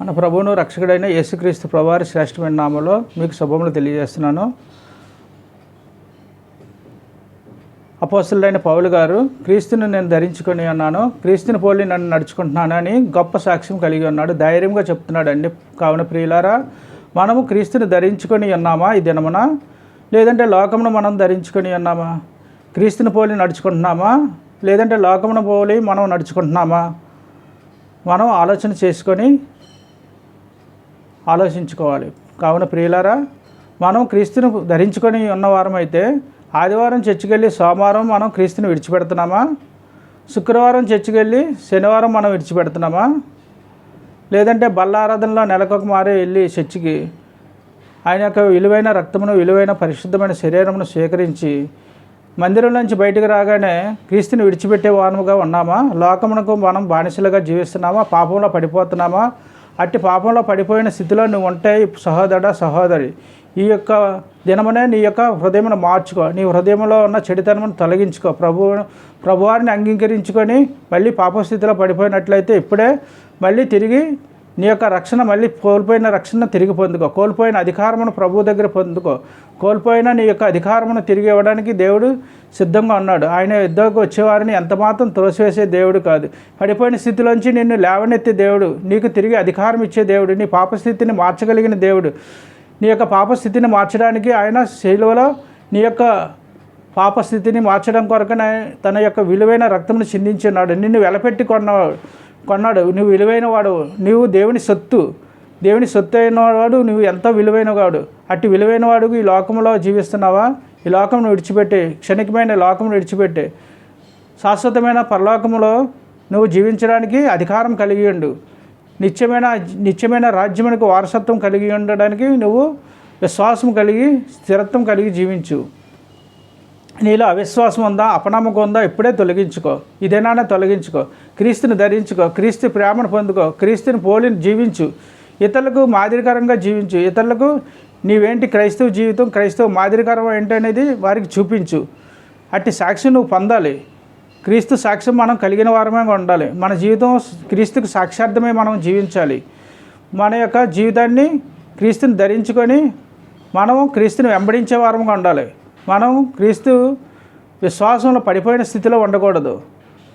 మన ప్రభువును రక్షకుడైన యేసుక్రీస్తు ప్రభువారి శ్రేష్టమైన నామంలో మీకు శుభములు తెలియజేస్తున్నాను. అపోస్తులైన పౌలు గారు క్రీస్తుని నేను ధరించుకొని ఉన్నాను. క్రీస్తుని పోలి నన్ను నడుచుకుంటున్నానని గొప్ప సాక్ష్యం కలిగి ఉన్నాడు. ధైర్యంగా చెప్తున్నాడు అండి కావున ప్రియులారా మనము క్రీస్తుని ధరించుకొని ఉన్నామా ఈ దినమున? లేదంటే లోకమును మనం ధరించుకొని ఉన్నామా? క్రీస్తుని పోలి నడుచుకుంటున్నామా? లేదంటే లోకమును పోలి మనం నడుచుకుంటున్నామా? మనం ఆలోచన చేసుకొని ఆలోచించుకోవాలి. కావున ప్రియులారా మనం క్రీస్తుని ధరించుకొని ఉన్నవారం అయితే ఆదివారం చర్చికెళ్ళి సోమవారం మనం క్రీస్తుని విడిచిపెడుతున్నామా? శుక్రవారం చర్చికెళ్ళి శనివారం మనం విడిచిపెడుతున్నామా? లేదంటే బల్ల ఆరాధనలో నెలకొక మారే వెళ్ళి చర్చికి ఆయన యొక్క విలువైన రక్తమును విలువైన పరిశుద్ధమైన శరీరమును స్వీకరించి మందిరం నుంచి బయటకు రాగానే క్రీస్తుని విడిచిపెట్టే వారముగా ఉన్నామా? లోకమునకు మనం బానిసలుగా జీవిస్తున్నామా? పాపంలో పడిపోతున్నామా? అట్టి పాపంలో పడిపోయిన స్థితిలో నువ్వు ఉంటే సహోదర. సహోదరి ఈ యొక్క దినమునే నీ యొక్క హృదయమును మార్చుకో. నీ హృదయంలో ఉన్న చెడుతనమును తొలగించుకో. ప్రభు ప్రభువారిని అంగీకరించుకొని మళ్ళీ పాపస్థితిలో పడిపోయినట్లయితే ఇప్పుడే మళ్ళీ తిరిగి నీ యొక్క రక్షణ మళ్ళీ కోల్పోయిన రక్షణ తిరిగి పొందుకో. కోల్పోయిన అధికారమును ప్రభు దగ్గర పొందుకో. కోల్పోయిన నీ యొక్క అధికారమును తిరిగి ఇవ్వడానికి దేవుడు సిద్ధంగా ఉన్నాడు. ఆయన యుద్ధకు వచ్చేవారిని ఎంత మాత్రం త్రోసివేసే దేవుడు కాదు. పడిపోయిన స్థితిలోంచి నిన్ను లేవనెత్తే దేవుడు నీకు తిరిగి అధికారం ఇచ్చే దేవుడు నీ పాపస్థితిని మార్చగలిగిన దేవుడు నీ యొక్క పాపస్థితిని మార్చడానికి ఆయన శైలువలో నీ యొక్క పాపస్థితిని మార్చడం కొరకు తన యొక్క విలువైన రక్తమును చిందించున్నాడు నిన్ను వెలపెట్టి కొన్నవాడు. కొన్నాడు. నువ్వు విలువైన వాడు. నువ్వు దేవుని సొత్తు. దేవుని సొత్తు అయిన వాడు నువ్వు ఎంతో విలువైన వాడు. అట్టి విలువైన వాడుకు ఈ లోకంలో జీవిస్తున్నావా? ఈ లోకమును విడిచిపెట్టి. క్షణికమైన లోకమును విడిచిపెట్టి. శాశ్వతమైన పరలోకములో నువ్వు జీవించడానికి అధికారం కలిగి ఉండు. నిత్యమైన నిత్యమైన రాజ్యమునికి వారసత్వం కలిగి ఉండడానికి నువ్వు విశ్వాసం కలిగి స్థిరత్వం కలిగి జీవించు. నీలో అవిశ్వాసం ఉందా? అపనమ్మకం ఉందా? ఇప్పుడే తొలగించుకో. ఇదేనా తొలగించుకో. క్రీస్తుని ధరించుకో. క్రీస్తు ప్రేమను పొందుకో. క్రీస్తుని పోలిని జీవించు. ఇతరులకు మాదిరికరంగా జీవించు. ఇతరులకు నీవేంటి క్రైస్తవ జీవితం? క్రైస్తవ మాదిరికరం ఏంటి అనేది వారికి చూపించు. అట్టి సాక్షి నువ్వు పొందాలి. క్రీస్తు సాక్ష్యం మనం కలిగిన వారమే ఉండాలి. మన జీవితం క్రీస్తుకు సాక్షార్థమే మనం జీవించాలి. మన యొక్క జీవితాన్ని క్రీస్తుని ధరించుకొని మనము క్రీస్తుని వెంబడించే వారంగా ఉండాలి. మనం క్రీస్తు విశ్వాసంలో పడిపోయిన స్థితిలో ఉండకూడదు.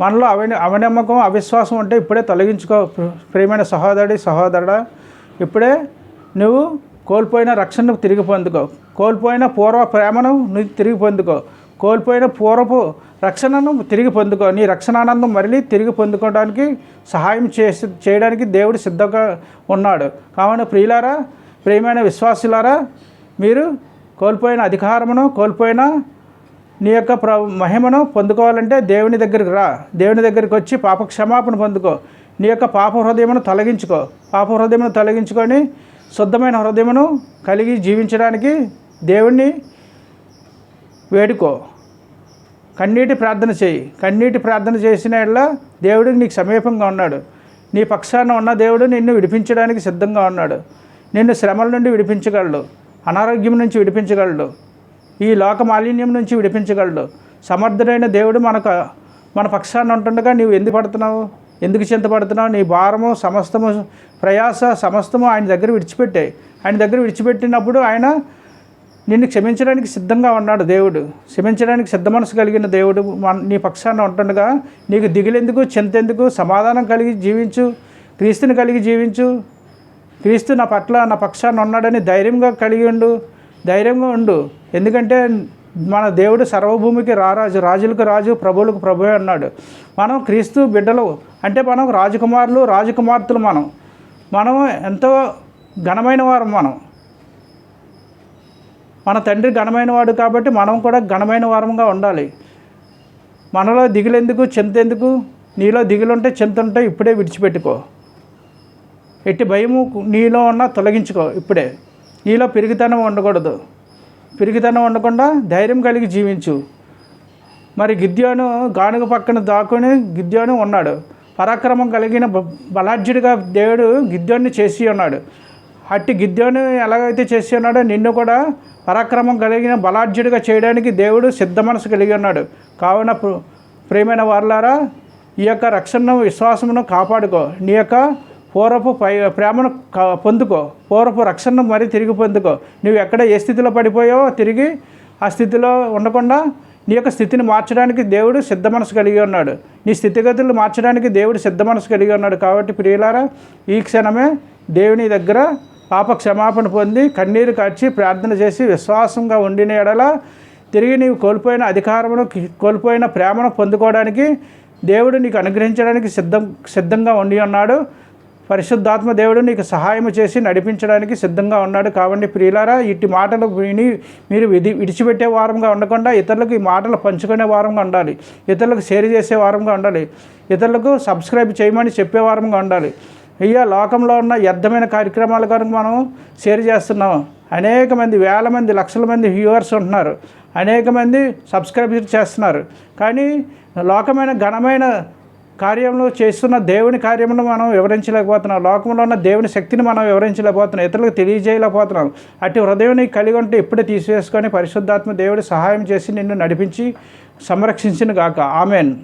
మనలో అవని అవనమ్మకం అవిశ్వాసం ఉంటే ఇప్పుడే తొలగించుకో. ప్రియమైన సహోదరుడి సహోదరుడా ఇప్పుడే నువ్వు కోల్పోయిన రక్షణను తిరిగి పొందుకో. కోల్పోయిన పూర్వ ప్రేమను నువ్వు తిరిగి పొందుకో. కోల్పోయిన పూర్వపు రక్షణను తిరిగి పొందుకో. నీ రక్షణానందం మళ్ళీ తిరిగి పొందుకోవడానికి సహాయం చేసి చేయడానికి దేవుడు సిద్ధంగా ఉన్నాడు. కావున ప్రియులారా ప్రియమైన విశ్వాసులారా మీరు కోల్పోయిన అధికారమును కోల్పోయిన నీ యొక్క ప్ర మహిమను పొందుకోవాలంటే దేవుని దగ్గరికి రా. దేవుని దగ్గరికి వచ్చి పాప క్షమాపణ పొందుకో. నీ యొక్క పాప హృదయమును తొలగించుకో. పాప హృదయమును తొలగించుకొని శుద్ధమైన హృదయమును కలిగి జీవించడానికి దేవుణ్ణి వేడుకో. కన్నీటి ప్రార్థన చేయి. కన్నీటి ప్రార్థన చేసిన దేవుడికి నీకు సమీపంగా ఉన్నాడు. నీ పక్షాన ఉన్న దేవుడు నిన్ను విడిపించడానికి సిద్ధంగా ఉన్నాడు. నిన్ను శ్రమల నుండి విడిపించగలడు. అనారోగ్యం నుంచి విడిపించగలడు. ఈ లోక మాలిన్యం నుంచి విడిపించగలడు. సమర్థుడైన దేవుడు మనకు మన పక్షాన్ని ఉంటుండగా నీవు ఎందుకు పడుతున్నావు? ఎందుకు చింతపడుతున్నావు? నీ భారము సమస్తము ప్రయాస సమస్తము ఆయన దగ్గర విడిచిపెట్టే ఆయన దగ్గర విడిచిపెట్టినప్పుడు ఆయన నిన్ను క్షమించడానికి సిద్ధంగా ఉన్నాడు దేవుడు. క్షమించడానికి సిద్ధ మనసు కలిగిన దేవుడు నీ పక్షాన ఉంటుండగా నీకు దిగులెందుకు చింతెందుకు సమాధానం కలిగి జీవించు క్రీస్తుని కలిగి జీవించు క్రీస్తు నా పట్ల నా పక్షాన ఉన్నాడని ధైర్యంగా కలిగి ఉండు. ధైర్యంగా ఉండు. ఎందుకంటే మన దేవుడు సర్వభూమికి రారాజు రాజులకు రాజు ప్రభువులకు ప్రభువే అన్నాడు. మనం క్రీస్తు బిడ్డలు. అంటే మనం రాజకుమారులు రాజకుమార్తెలు మనం. మనం ఎంతో ఘనమైన వారం మనం. మన తండ్రి ఘనమైన వాడు కాబట్టి మనం కూడా ఘనమైన వారంగా ఉండాలి. మనలో దిగులెందుకు చింతెందుకు? నీలో దిగులుంటే చింత ఉంటే ఇప్పుడే విడిచిపెట్టుకో. ఎట్టి భయము నీలో ఉన్న తొలగించుకో ఇప్పుడే. నీలో పెరిగితనం ఉండకూడదు. పెరిగితనం ఉండకుండా ధైర్యం కలిగి జీవించు. మరి గిద్యోను గానుగ పక్కన దాక్కుని గిద్యోను ఉన్నాడు. పరాక్రమం కలిగిన బలాఢ్యుడిగా దేవుడు గిద్యోన్ని చేసి ఉన్నాడు. అట్టి గిద్యోను ఎలాగైతే చేసి ఉన్నాడో నిన్ను కూడా పరాక్రమం కలిగిన బలాఢ్యుడిగా చేయడానికి దేవుడు సిద్ధ మనసు కలిగి ఉన్నాడు. కావున ప్ర- ప్రియమైన వారులారా ఈ యొక్క రక్షణను విశ్వాసమును కాపాడుకో. నీ యొక్క పూర్వపు పై ప్రేమను పొందుకో. పూర్వపు రక్షణను మరీ తిరిగి పొందుకో. నువ్వు ఎక్కడ ఏ స్థితిలో పడిపోయావో తిరిగి ఆ స్థితిలో ఉండకుండా నీ యొక్క స్థితిని మార్చడానికి దేవుడు సిద్ధ మనసు కలిగి ఉన్నాడు. నీ స్థితిగతులు మార్చడానికి దేవుడు సిద్ధ మనసు కలిగి ఉన్నాడు. కాబట్టి ప్రియులారా ఈ క్షణమే దేవుని దగ్గర పాప క్షమాపణ పొంది కన్నీరు కాచి ప్రార్థన చేసి విశ్వాసంగా ఉండిన ఎడల తిరిగి నీవు కోల్పోయిన అధికారమును కోల్పోయిన ప్రేమను పొందుకోవడానికి దేవుడు నీకు అనుగ్రహించడానికి సిద్ధం సిద్ధంగా ఉండి ఉన్నాడు. పరిశుద్ధాత్మ దేవుడు నీకు సహాయం చేసి నడిపించడానికి సిద్ధంగా ఉన్నాడు. కాబట్టి ప్రియులారా ఇట్టి మాటలు విని మీరు విధి విడిచిపెట్టే వారంగా ఉండకుండా ఇతరులకు ఈ మాటలు పంచుకునే వారంగా ఉండాలి. ఇతరులకు షేర్ చేసే వారంగా ఉండాలి. ఇతరులకు సబ్స్క్రైబ్ చేయమని చెప్పే వారంగా ఉండాలి. అయ్యా లోకంలో ఉన్న వ్యర్థమైన కార్యక్రమాల కనుక మనం షేర్ చేస్తున్నాం అనేక మంది వేల మంది లక్షల మంది వ్యూవర్స్ ఉంటున్నారు. అనేక మంది సబ్స్క్రైబ్ చేస్తున్నారు. కానీ లోకమైన ఘనమైన కార్యంలో చేస్తున్న దేవుని కార్యమును మనం వివరించలేకపోతున్నాం. లోకంలో ఉన్న దేవుని శక్తిని మనం వివరించలేకపోతున్నాం. ఇతరులకు తెలియజేయలేకపోతున్నాం. అటు హృదయం కలిగి ఉంటే ఇప్పుడే తీసివేసుకొని పరిశుద్ధాత్మ దేవుడి సహాయం చేసి నిన్ను నడిపించి సంరక్షించిన గాక. ఆమెన్.